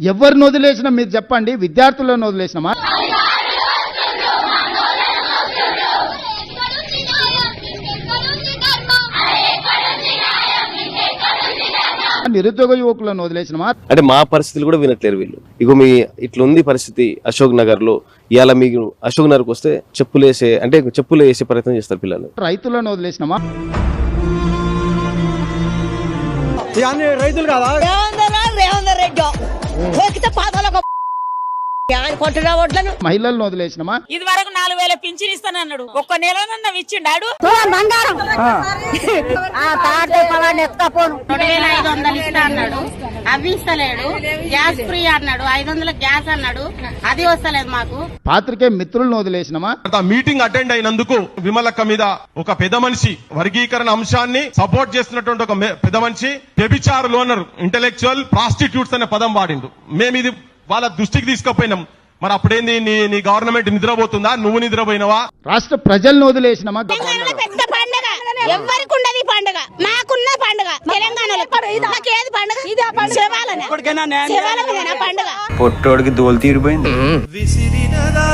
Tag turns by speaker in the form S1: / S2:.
S1: ఎవరిని వదిలేసినా మీరు చెప్పండి విద్యార్థులను వదిలేసినామా? నిరుద్యోగ యువకులను వదిలేసినామా?
S2: అంటే మా పరిస్థితులు కూడా వినట్లేరు వీళ్ళు. ఇగో మీ ఇట్లుంది పరిస్థితి అశోక్ నగర్లో ఇవాళ మీకు అశోక్ నగర్కి వస్తే చెప్పులు వేసే అంటే చెప్పులు వేసే ప్రయత్నం చేస్తారు పిల్లలు.
S1: రైతులను వదిలేసినామా?
S3: రేవందర్ రేవందర్ రెడ్డి. కొట్టిన ఓట్లను.
S1: మహిళలను వదిలేసినామా?
S4: ఇది వరకు నాలుగు వేల పింఛన్ ఇస్తానన్నాడు ఒక్క నెలనన్న ఇచ్చిండాడు
S3: బంగారం.
S5: రెండు వేల ఐదు వందలు ఇస్తా అన్నాడు. అవి ఇస్తలేడు. గ్యాస్ ఫ్రీ అన్నాడు. ఐదు వందల గ్యాస్ అన్నాడు. అది వస్తలేదు మాకు.
S1: పాత్రికే మిత్రులను వదిలేసినామా?
S6: ఆ మీటింగ్ అటెండ్ అయినందుకు విమలక్క మీద ఒక పెద్ద మనిషి వర్గీకరణ అంశాన్ని సపోర్ట్ చేస్తున్నటువంటి ఒక పెద్ద మనిషి వ్యభిచారులు అన్నారు. ఇంటెలెక్చువల్ ప్రాస్టిట్యూట్స్ అనే పదం వాడిండు. మేము ఇది వాళ్ళ దృష్టికి తీసుకుపోయినాం. మరి అప్పుడేంది? నీ నీ గవర్నమెంట్ నిద్రపోతుందా? నువ్వు నిద్రపోయినవా?
S1: రాష్ట్ర ప్రజలను వదిలేసినామా?
S5: పెద్ద పండుగ. ఎవరికి ఉండదు పండుగ. మాకున్న పండుగ. తెలంగాణలో. మాకేది పండుగ? మీదనా పండుగ?
S7: పొట్టోడికి దోలు తీరిపోయింది.
S8: విసిరినదా?